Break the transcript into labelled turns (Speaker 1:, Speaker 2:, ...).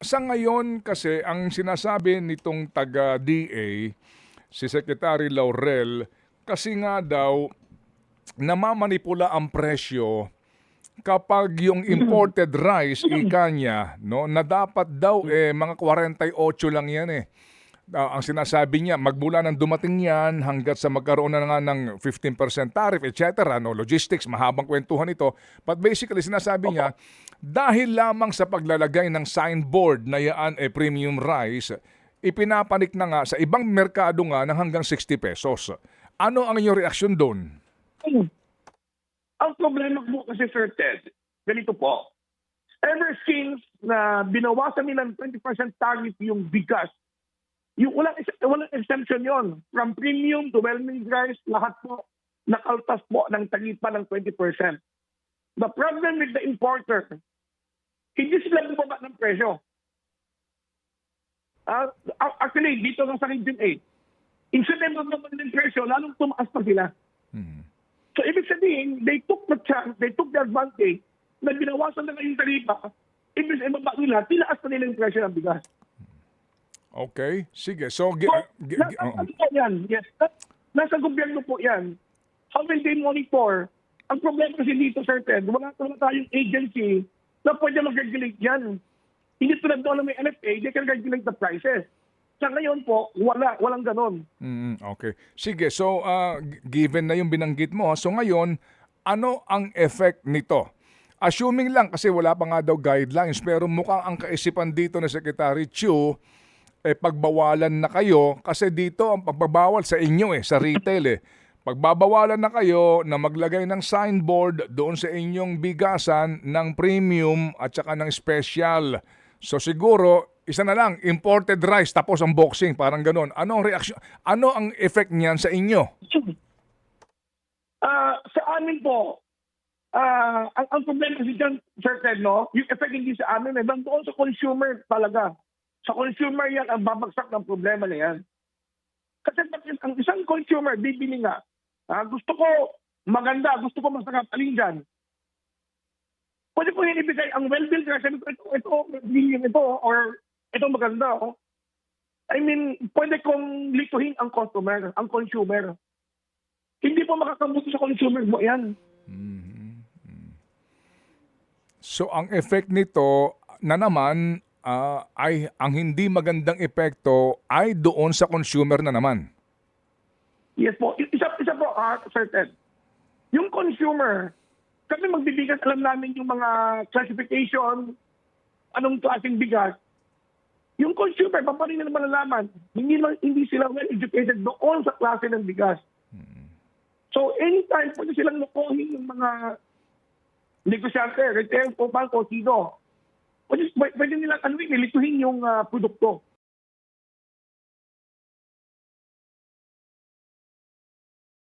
Speaker 1: Sa ngayon kasi ang sinasabi nitong taga-DA, si Secretary Laurel, kasi nga daw namamanipula ang presyo kapag yung imported rice ika niya no na dapat daw eh mga 48 lang yan eh. Ah, ang sinasabi niya magmula nang dumating yan hanggat sa magkaroon na nga ng 15% tariff etc. no logistics mahabang kwentuhan ito but basically sinasabi niya dahil lamang sa paglalagay ng signboard na yaan eh premium rice ipinapanik na nga sa ibang merkado nga ng hanggang 60 pesos. Ano ang inyong reaksyon doon?
Speaker 2: Ang problema po kasi Sir Ted, ganito po. Ever since na binawasan nila ng 20% tariff yung bigas, yung walang, walang exemption yon From premium to well-made rice, lahat po nakaltas po ng taripa ng 20%. The problem with the importer, hindi sila bumaba ng presyo. Ah, actually, dito lang sa Region 8, instead na bumaba ng presyo, lalong tumaas pa sila. So ibig sabihin, they took the chance, they took the advantage na binawasan na yung taripa, ibig sabihin, ibaba nila, tinaas na nila yung presyo ng bigas.
Speaker 1: Okay, sige. So, gi-
Speaker 2: So,
Speaker 1: gi-
Speaker 2: nasa,
Speaker 1: gi- oo.
Speaker 2: ano po yan? Yes, na- nasa gobyerno po yan. How will they monitor? Ang problema kasi dito, Sir Ted, wala, wala tayong agency na pwede mag-regulate yan. Hindi tulad doon na may NFA, they can regulate the prices. Sa ngayon po, wala, walang ganon.
Speaker 1: Mm, okay. Sige, so ah, g- given na yung binanggit mo, so ngayon, ano ang effect nito? Assuming lang kasi wala pa nga daw guidelines pero mukhang ang kaisipan dito ni Secretary Chu eh pagbawalan na kayo kasi dito ang pagbabawal sa inyo eh sa retail eh. Pagbabawalan na kayo na maglagay ng signboard doon sa inyong bigasan ng premium at saka ng special. So siguro isa na lang imported rice tapos ang boxing parang ganun. Ano ang reaction? Ano ang effect niyan sa inyo?
Speaker 2: Ah, sa amin po, ah, ang, ang problema kasi dyan, Sir Ted, no? yung effect hindi sa amin, eh, doon sa consumer talaga. Sa consumer yan, ang babagsak ng problema na yan. Kasi bakit ang isang consumer, bibili nga, ah, gusto ko maganda, gusto ko masarap, alin dyan? Pwede ko ibigay ang well-built na sabi ko, ito, ito, medium ito, or ito maganda. Oh. I mean, pwede kong lituhin ang customer, ang consumer. Hindi po makakabuti sa consumer mo yan.
Speaker 1: So ang effect nito na naman ah, ay ang hindi magandang epekto ay doon sa consumer na naman.
Speaker 2: Yes po. Isa, isa po, ah, Sir Ted. Yung consumer, kami magbibigas, alam namin yung mga classification, anong klaseng bigas. Yung consumer, pa rin nila malalaman, hindi, hindi sila well-educated doon sa klase ng bigas. So, anytime pwede silang lukuhin yung mga negosyante, retail, o banko, sino. Pwede, pwede nilang ano, nilituhin yung ah, produkto.